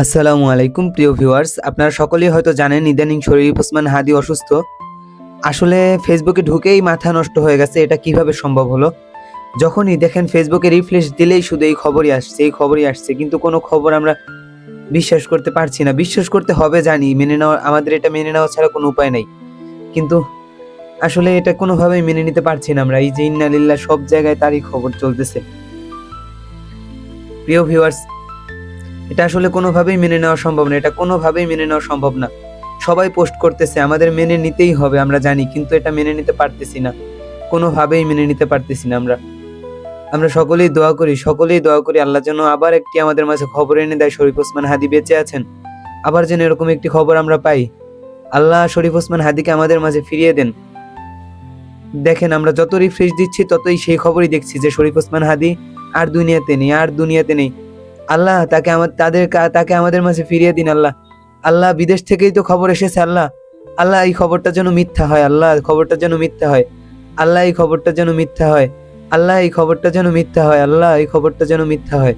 আসসালামু আলাইকুম, প্রিয় ভিউয়ার্স। আপনারা সকলেই হয়তো জানেন, ইদানিং শরীফ ওসমান হাদি অসুস্থ। আসলে ফেসবুকে ঢুকেই মাথা নষ্ট হয়ে গেছে, এটা কীভাবে সম্ভব হলো? যখনই দেখেন ফেসবুকে রিফ্রেশ দিলেই শুধু এই খবরই আসছে, এই খবরই আসছে, কিন্তু কোনো খবর আমরা বিশ্বাস করতে পারছি না। বিশ্বাস করতে হবে জানি, মেনে নেওয়া, আমাদের এটা মেনে নেওয়া ছাড়া কোনো উপায় নেই। কিন্তু আসলে এটা কোনোভাবেই মেনে নিতে পারছি না আমরা। এই যে ইন্নালিল্লাহ সব জায়গায় তারই খবর চলতেছে। প্রিয় ভিউয়ার্স এটা আসলে কোনোভাবেই মেনে নেওয়া সম্ভব না, এটা কোনোভাবেই মেনে নেওয়া সম্ভব না। সবাই পোস্ট করতেছে, আমাদের মেনে নিতেই হবে, আমরা জানি, কিন্তু এটা মেনে নিতে পারতেছি না। কোনোভাবেই মেনে নিতে পারতেছি না আমরা। আমরা সকলেই দোয়া করি, সকলেই দোয়া করি, আল্লাহ যেন আবার একটি আমাদের মাঝে খবর এনে দেয়, শরীফ ওসমান হাদি বেঁচে আছেন। আবার যেন এরকম একটি খবর আমরা পাই। আল্লাহ শরীফ ওসমান হাদিকে আমাদের মাঝে ফিরিয়ে দেন। দেখেন, আমরা যত রিফ্রেশ দিচ্ছি, ততই সেই খবরই দেখছি যে শরীফ ওসমান হাদি আর দুনিয়াতে নেই, আর দুনিয়াতে নেই। আল্লাহ, তাকে আমার তাদের তাকে আমাদের মাঝে ফিরিয়ে দিন, আল্লাহ। আল্লাহ, বিদেশ থেকেই তো খবর এসেছে, আল্লাহ। আল্লাহ, এই খবরটা যেন মিথ্যা হয়, আল্লাহ খবরটা যেন মিথ্যা হয়। আল্লাহ, এই খবরটা যেন মিথ্যা হয়। আল্লাহ, এই খবরটা যেন মিথ্যা হয়, আল্লাহ, এই খবরটা যেন মিথ্যা হয়।